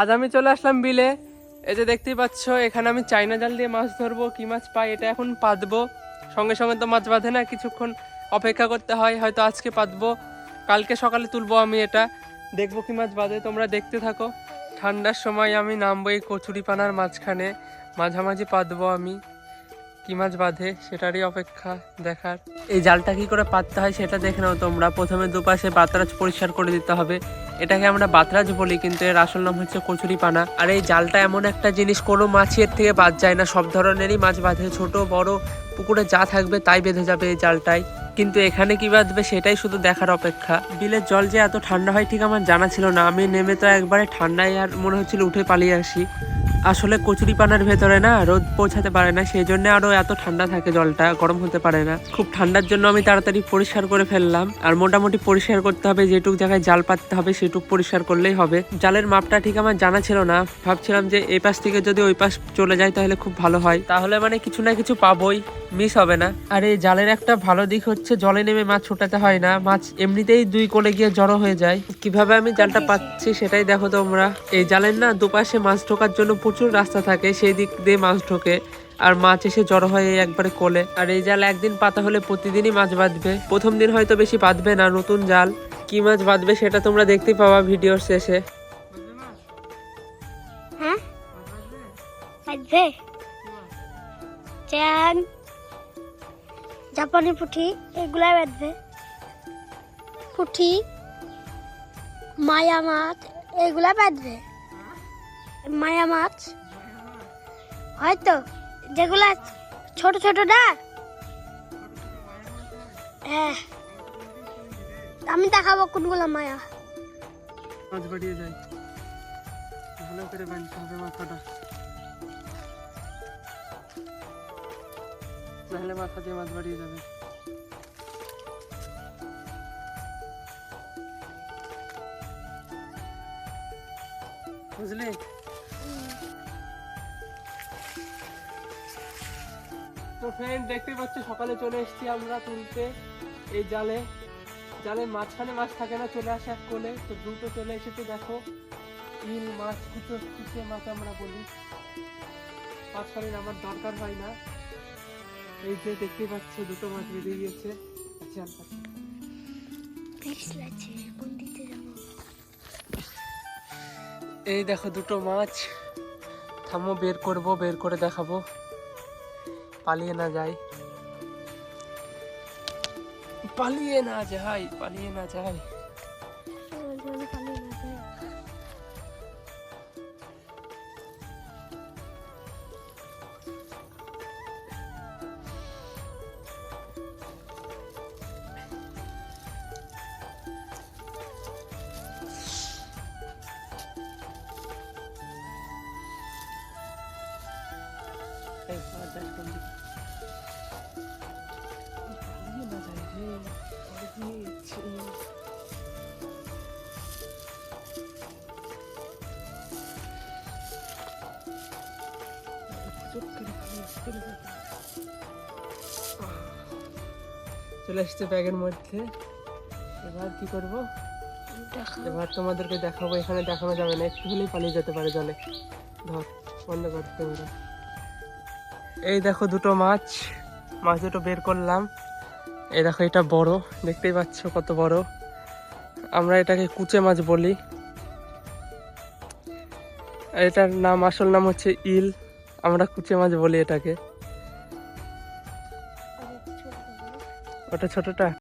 আজ আমি চলে আসলাম বিলে। এই যে দেখতেই পাচ্ছ, এখানে আমি চাইনা জাল দিয়ে মাছ ধরবো, কি মাছ পাই এটা এখন পাতবো। সঙ্গে সঙ্গে তো মাছ বাঁধে না, কিছুক্ষণ অপেক্ষা করতে হয়, হয়তো আজকে পাতবো। কালকে সকালে তুলবো আমি এটা। দেখব কি মাছ বাঁধে, তোমরা দেখতে থাকো। ঠান্ডার সময় আমি নামবো এই কচুরিপানার মাঝখানে। মাঝামাঝি পাতবো আমি। কি মাছ বাঁধে সেটারই অপেক্ষা দেখার। এই জালটা কি করে পাততে হয় সেটা দেখে নাও তোমরা। প্রথমে দুপাশে বাতরাজ পরিষ্কার করে দিতে হবে। এটাকে আমরা বাতরাজ বলি, কিন্তু এর আসল নাম হচ্ছে কচুরি পানা আর এই জালটা এমন একটা জিনিস, কোনো মাছই এর থেকে বাদ যায় না। সব ধরনেরই মাছ বাঁধে। ছোট, বড় পুকুরে যা থাকবে তাই বেঁধে যাবে এই জালটাই কিন্তু এখানে কি বাঁধবে সেটাই শুধু দেখার অপেক্ষা। বিলের জল যে এত ঠান্ডা হয় ঠিক আমার জানা ছিল না। আমি নেমে তো একবারে ঠান্ডায় আর মনে হচ্ছিল উঠে পালিয়ে আসি। আসলে কচুরিপানার ভেতরে না রোদ পৌঁছাতে পারে না সেই জন্য আরও এত ঠান্ডা থাকে জলটা, গরম হতে পারে না। খুব ঠান্ডার জন্য আমি তাড়াতাড়ি পরিষ্কার করে ফেললাম। আর মোটামুটি পরিষ্কার করতে হবে, যেটুক জায়গায় জাল পাততে হবে সেটুক পরিষ্কার করলেই হবে। জালের মাপটা ঠিক আমার জানা ছিল না। ভাবছিলাম যে এই পাশ থেকে যদি ওই পাশ চলে যায় তাহলে খুব ভালো হয়। তাহলে মানে কিছু না কিছু পাবোই। মিস হবে না। আর এই জালের একটা ভালো দিক হচ্ছে জলে নেমে মাছ ছোটাতে হয় না। মাছ এমনিতেই দুই কোলে গিয়ে জড়ো হয়ে যায়। কীভাবে আমি জালটা পাচ্ছি সেটাই দেখো তোমরা। এই জালের না দুপাশে মাছ ঢোকার জন্য প্রচুর রাস্তা থাকে সেই দিক দিয়ে মাছ ঢোকে। আর মাছ এসে জড়ো হয় এই একবারে কোলে। আর এই জাল একদিন পাতা হলে প্রতিদিনই মাছ বাঁধবে। প্রথম দিন হয়তো বেশি বাঁধবে না নতুন জাল। কি মাছ বাঁধবে সেটা তোমরা দেখতেই পাবা ভিডিওর শেষে। হ্যাঁ? জাপানি পুঁটি এগুলাই বাঁধবে পুঁটি মায়া মাছ, এগুলা বাঁধবে মায়া মাছ। হয়তো, যেগুলা ছোট ছোট না? হ্যাঁ। আমি দেখাবো কোনগুলো মায়া। মাছ বাড়িয়ে যায় ভালো করে মাথাটা। নাহলে মাথা দিয়ে মাছ বাড়িয়ে যাবে। বুঝলি? তো ফ্রেন্ড দেখতে পাচ্ছ, সকালে চলে এসেছি আমরা তুলতে এই জালে। জালের মাঝখানে মাছ থাকে না, চলে আসে এক কোলে তো দ্রুত চলে এসেছে, দেখো। ইল মাছ, কুচো, কুচে মাছ আমরা বলি। মাঝখানে আমার দরকার হয় না। এই যে দেখতে পাচ্ছ দুটো মাছ বেরিয়ে গিয়েছে। আচ্ছা আচ্ছা। এই দেখো দুটো মাছ। থামো বের করব বের করে দেখাবো। পালিয়ে না যায় পালিয়ে না যায় পালিয়ে না যায় এই মাছ যায় কোন দিকে? পালিয়ে না যায় রে পালিয়ে গেছে। চুপ করে পালিয়ে এসে চলে এসছে ব্যাগের মধ্যে। এবার কি করব? এবার তোমাদেরকে দেখাবো এখানে দেখানো যাবে না। একটু হলেই পালিয়ে যেতে পারে জলে। ধর বন্ধ কর ক্যামেরা এই দেখো দুটো মাছ মাছ দুটো বের করলাম। এই দেখো এটা বড়, দেখতেই পাচ্ছ কত বড়। আমরা এটাকে কুচে মাছ বলি। এটার নাম, আসল নাম হচ্ছে ইল। আমরা কুচে মাছ বলি এটাকে। ওটা ছোটটা?